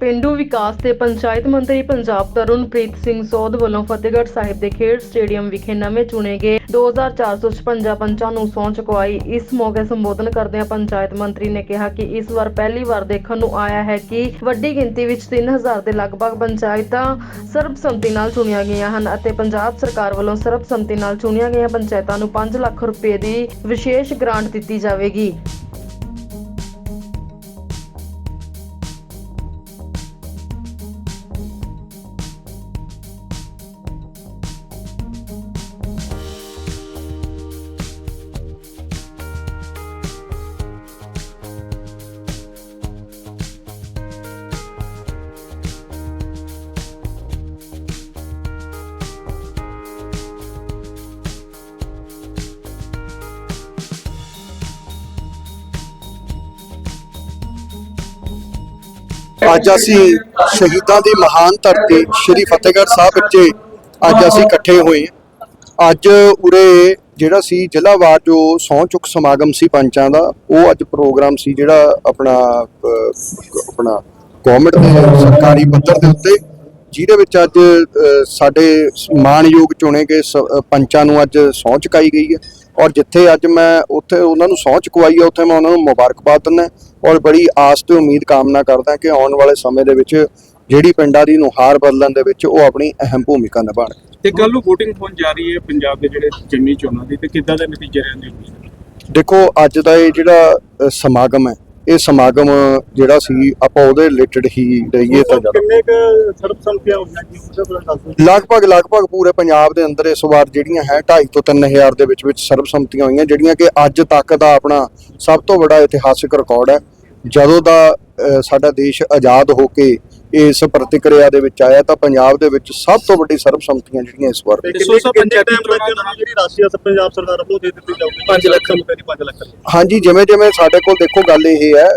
ਵਿਕਾਸ ਤੇ ਪੰਚਾਇਤ ਮੰਤਰੀ ਪੰਜਾਬ ਤਰੁਣਪ੍ਰੀਤ ਸਿੰਘ ਸੋਧ ਵੱਲੋਂ ਫਤਿਹਗੜ੍ਹ ਸਾਹਿਬ ਦੇ ਖੇਡ ਸਟੇਡੀਅਮ ਵਿਖੇ ਨਵੇਂ ਚੁਣੇ ਗਏ 2456 ਪੰਚਾਂ ਨੂੰ ਸਹੁੰ ਚੁਕਵਾਈ। ਇਸ ਮੌਕੇ ਸੰਬੋਧਨ ਕਰਦਿਆਂ ਪੰਚਾਇਤ ਮੰਤਰੀ ਨੇ ਕਿਹਾ ਕਿ ਇਸ ਵਾਰ ਪਹਿਲੀ ਵਾਰ ਦੇਖਣ ਨੂੰ ਆਇਆ ਹੈ ਕਿ ਵੱਡੀ ਗਿਣਤੀ ਵਿੱਚ 3000 ਦੇ ਲਗਭਗ ਪੰਚਾਇਤਾਂ ਸਰਬਸੰਮਤੀ ਨਾਲ ਚੁਣੀਆਂ ਗਈਆਂ ਹਨ ਅਤੇ ਪੰਜਾਬ ਸਰਕਾਰ ਵੱਲੋਂ ਸਰਬਸੰਮਤੀ ਨਾਲ ਚੁਣੀਆਂ ਗਈਆਂ ਪੰਚਾਇਤਾਂ ਨੂੰ 5 ਲੱਖ ਰੁਪਏ ਦੀ ਵਿਸ਼ੇਸ਼ ਗ੍ਰਾਂਟ ਦਿੱਤੀ ਜਾਵੇਗੀ। ਅੱਜ ਅਸੀਂ ਸ਼ਹੀਦਾਂ ਦੀ ਮਹਾਨ ਧਰਤੀ ਸ਼੍ਰੀ ਫਤਿਹਗੜ੍ਹ ਸਾਹਿਬ ਵਿੱਚ ਅੱਜ ਅਸੀਂ ਇਕੱਠੇ ਹੋਏ ਅੱਜ ਉਰੇ ਜਿਹੜਾ ਸੀ ਜ਼ਿਲ੍ਹਾਵਾਰ ਜੋ ਸਹੁੰ ਚੁੱਕ ਸਮਾਗਮ ਸੀ ਪੰਚਾਂ ਦਾ, ਉਹ ਅੱਜ ਪ੍ਰੋਗਰਾਮ ਸੀ ਜਿਹੜਾ ਆਪਣਾ ਆਪਣਾ ਗਵਰਨਮੈਂਟ ਦੇ ਸਰਕਾਰੀ ਪੱਧਰ ਦੇ ਉੱਤੇ, ਜਿਹਦੇ ਵਿੱਚ ਅੱਜ ਸਾਡੇ ਮਾਣਯੋਗ ਚੁਣੇ ਗਏ ਸ- ਪੰਚਾਂ ਨੂੰ ਅੱਜ ਸਹੁੰ ਚੁਕਾਈ ਗਈ ਹੈ। ਔਰ ਜਿੱਥੇ ਅੱਜ ਮੈਂ ਉੱਥੇ ਉਹਨਾਂ ਨੂੰ ਸਹੁੰ ਚੁਕਵਾਈ ਹੈ, ਉੱਥੇ ਮੈਂ ਉਹਨਾਂ ਨੂੰ ਮੁਬਾਰਕਬਾਦ ਦਿੰਦਾ ਔਰ ਬੜੀ ਆਸ ਤੇ ਉਮੀਦ ਕਾਮਨਾ ਕਰਦਾ ਕਿ ਆਉਣ ਵਾਲੇ ਸਮੇਂ ਦੇ ਵਿੱਚ ਜਿਹੜੀ ਪਿੰਡਾਂ ਦੀ ਨੁਹਾਰ ਬਦਲਣ ਦੇ ਵਿੱਚ ਉਹ ਆਪਣੀ ਅਹਿਮ ਭੂਮਿਕਾ ਨਿਭਾਉਣ। ਤੇ ਕੱਲ ਨੂੰ VOTING ਹੋਣ ਜਾ ਰਹੀ ਹੈ ਪੰਜਾਬ ਦੇ ਜਿਹੜੇ ਜਿਮਨੀ ਚੋਣਾਂ ਦੀ ਤੇ ਕਿੱਦਾਂ ਦੇ ਨਤੀਜੇ ਰਹਿੰਦੇ ਹੋਣਗੇ ਦੇਖੋ ਅੱਜ ਦਾ ਇਹ ਜਿਹੜਾ ਸਮਾਗਮ ਹੈ ਇਹ ਸਮਾਗਮ ਜਿਹੜਾ ਸੀ ਆਪਾਂ ਉਹਦੇ ਰਿਲੇਟਡ ਹੀ ਰਹੀਏ ਤਾਂ ਕਿੰਨੇ ਕ ਸਰਬਸੰਮਤੀਆਂ ਹੋਈਆਂ ਜੀ? ਉਹਦਾ ਲਗਭਗ ਲਗਭਗ ਪੂਰੇ ਪੰਜਾਬ ਦੇ ਅੰਦਰ ਇਸ ਵਾਰ ਜਿਹੜੀਆਂ ਹੈ 2.5 ਤੋਂ 3000 ਦੇ ਵਿੱਚ ਵਿੱਚ ਸਰਬਸੰਮਤੀਆਂ ਹੋਈਆਂ ਜਿਹੜੀਆਂ ਕਿ ਅੱਜ ਤੱਕ ਦਾ ਆਪਣਾ ਸਭ ਤੋਂ ਵੱਡਾ ਇਤਿਹਾਸਿਕ ਰਿਕਾਰਡ ਹੈ। ਜਦੋਂ ਦਾ ਸਾਡਾ ਦੇਸ਼ ਆਜ਼ਾਦ ਹੋ ਕੇ ਇਸ ਪ੍ਰਤੀਕਿਰਿਆ ਦੇ ਵਿੱਚ ਆਇਆ ਤਾਂ ਪੰਜਾਬ ਦੇ ਵਿੱਚ ਸਭ ਤੋਂ ਵੱਡੀ ਸਰਬਸੰਮਤੀਆਂ ਜਿਹੜੀਆਂ ਇਸ ਵਾਰ। ਤੇ ਤੇ ਕਿੰਨੇ ਸੋ ਸਭ ਕਿੰਨੇ ਪੰਚਾਇਤੀ ਟਾਈਮ ਤੱਕ ਚੋਣਾਂ ਜਿਹੜੀ ਰਾਸ਼ੀ ਆ ਪੰਜਾਬ ਸਰਕਾਰ ਵੱਲੋਂ ਦੇ ਦਿੱਤੀ ਜਾਊਗੀ? 5 ਲੱਖ। ਰੁਪਏ ਦੀ 5 ਲੱਖ ਰੁਪਏ। ਹਾਂਜੀ ਜਿਵੇਂ ਜਿਵੇਂ ਸਾਡੇ ਕੋਲ ਦੇਖੋ ਗੱਲ ਇਹ ਹੈ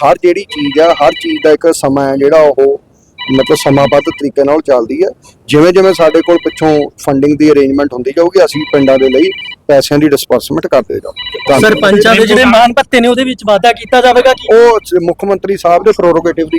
ਹਰ ਜਿਹੜੀ ਚੀਜ਼ ਆ ਹਰ ਚੀਜ਼ ਦਾ ਇੱਕ ਸਮਾਂ ਹੈ ਜਿਹੜਾ ਉਹ ਮਤਲਬ ਸਮਾਬੱਧ ਤਰੀਕੇ ਨਾਲ ਚੱਲਦੀ ਹੈ ਜਿਵੇਂ ਜਿਵੇਂ ਸਾਡੇ ਕੋਲ ਪਿੱਛੋਂ ਫੰਡਿੰਗ ਦੀ ਅਰੇਂਜਮੈਂਟ ਹੁੰਦੀ ਜਾਊਗੀ ਅਸੀਂ ਪਿੰਡਾਂ ਦੇ ਲਈ ਪੈਸਿਆਂ ਦੀ ਡਿਸਪਰਸਮੈਂਟ ਕਰਦੇ ਜਾਵਾਂਗੇ ਸਰਪੰਚਾਂ ਦੇ ਜਿਹੜੇ ਮਾਨ ਭੱਤੇ ਨੇ ਉਹਦੇ ਵਿੱਚ ਵਾਅਦਾ ਕੀਤਾ ਜਾਵੇਗਾ ਕਿ ਉਹ ਮੁੱਖ ਮੰਤਰੀ ਸਾਹਿਬ ਦੇ ਪ੍ਰੋਰੋਗੇਟਿਵ ਦੀ